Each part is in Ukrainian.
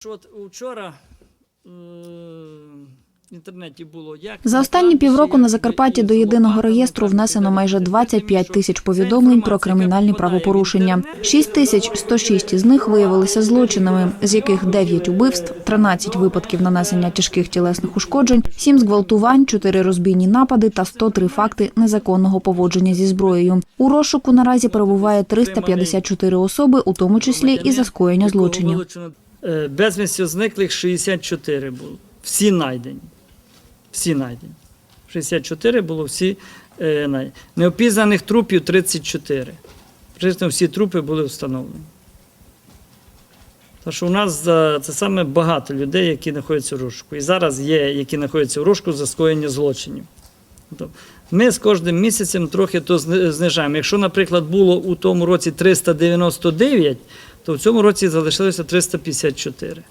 Що От вчора в інтернеті було як За останні півроку на Закарпатті до єдиного реєстру внесено майже 25 тисяч повідомлень про кримінальні правопорушення. 6 тисяч 106 із них виявилися злочинами, з яких 9 убивств, 13 випадків нанесення тяжких тілесних ушкоджень, 7 зґвалтувань, 4 розбійні напади та 103 факти незаконного поводження зі зброєю. У розшуку наразі перебуває 354 особи, у тому числі і за скоєння злочинів. Е, Безвісті зниклих 64 було. Всі знайдені. Всі знайдені. 64 було всі е, знайдені. Неопізнаних трупів 34. Причому всі трупи були встановлені. Тому що у нас це саме багато людей, які знаходяться в розшуку. І зараз є, які знаходяться в розшуку за скоєння злочинів. Тобто Ми з кожним місяцем трохи то знижаємо. Якщо, наприклад, було у тому році 399, то в цьому році залишилося 354.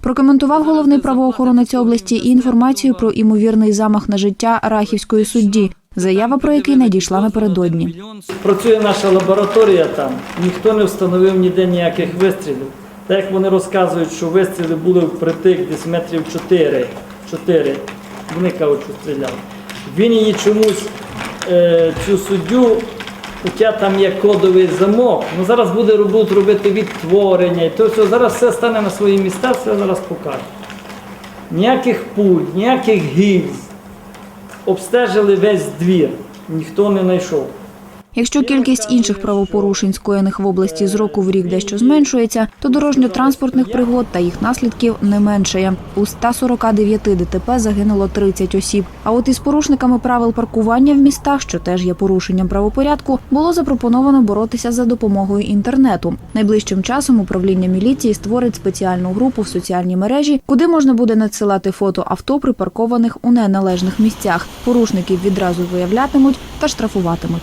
Прокоментував головний правоохоронець області і інформацію про імовірний замах на життя рахівської судді, заява про який надійшла напередодні. Працює наша лабораторія там, ніхто не встановив ніде ніяких вистрілів. Так як вони розказують, що вистріли були впритик десь метрів 4, 4 вони кажуть, що стріляли. Він її чомусь, е, цю суддю, хоча там є кодовий замок, ну зараз буде будуть робити відтворення, і то все, зараз все стане на свої місця, все зараз покаже. Ніяких пуль, ніяких гільз. Обстежили весь двір, ніхто не знайшов. Якщо кількість інших правопорушень, скоєних в області з року в рік дещо зменшується, то дорожньо-транспортних пригод та їх наслідків не меншає. У 149 ДТП загинуло 30 осіб. А от із порушниками правил паркування в містах, що теж є порушенням правопорядку, було запропоновано боротися за допомогою інтернету. Найближчим часом управління міліції створить спеціальну групу в соціальній мережі, куди можна буде надсилати фото авто, припаркованих у неналежних місцях. Порушників відразу виявлятимуть та штрафуватимуть.